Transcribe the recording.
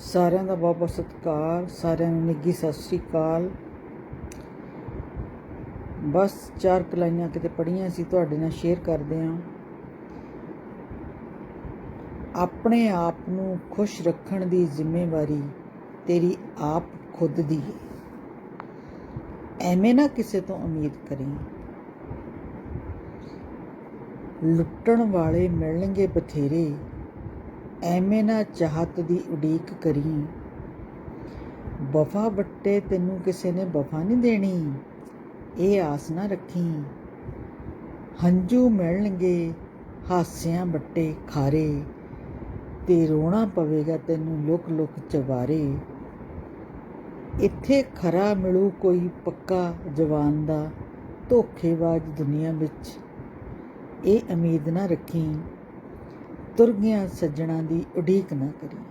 ਸਾਰਿਆਂ ਦਾ ਬਹੁਤ ਬਹੁਤ ਸਤਿਕਾਰ, ਸਾਰਿਆਂ ਨੂੰ ਨਿੱਘੀ ਸਤਿ ਸ੍ਰੀ ਅਕਾਲ। ਬਸ ਚਾਰ ਕਲਾਈਆਂ ਕਿਤੇ ਪੜੀਆਂ ਸੀ, ਤੁਹਾਡੇ ਨਾਲ ਸ਼ੇਅਰ ਕਰਦੇ ਹਾਂ। ਆਪਣੇ ਆਪ ਨੂੰ ਖੁਸ਼ ਰੱਖਣ ਦੀ ਜ਼ਿੰਮੇਵਾਰੀ ਤੇਰੀ ਆਪ ਖੁਦ ਦੀ ਹੈ। ਐਵੇਂ ਨਾ ਕਿਸੇ ਤੋਂ ਉਮੀਦ ਕਰੀ। ਲੁੱਟਣ ਵਾਲੇ ਮਿਲਣਗੇ ਬਥੇਰੇ ਐਵੇਂ ਨਾ ਚਾਹਤ ਦੀ ਉਡੀਕ ਕਰੀ। ਵਫਾ ਵੱਟੇ ਤੈਨੂੰ ਕਿਸੇ ਨੇ ਵਫਾ ਨਹੀਂ ਦੇਣੀ। ਇਹ ਆਸ ਨਾ ਰੱਖੀ। ਹੰਝੂ ਮਿਲਣਗੇ, ਹਾਸਿਆਂ ਵੱਟੇ ਖਾਰੇ। ਤੇ ਰੋਣਾ ਪਵੇਗਾ ਤੈਨੂੰ ਲੁਕ ਲੁਕ ਚਵਾਰੇ ਇੱਥੇ ਖਰਾ ਮਿਲੂ ਕੋਈ ਪੱਕਾ ਜਵਾਨ ਦਾ ਧੋਖੇਬਾਜ਼ ਦੁਨੀਆ ਵਿੱਚ। ਇਹ ਉਮੀਦ ਨਾ ਰੱਖੀ। ਤੁਰ ਗਿਆ ਸੱਜਣਾ ਦੀ ਉਡੀਕ ਨਾ ਕਰੀਏ।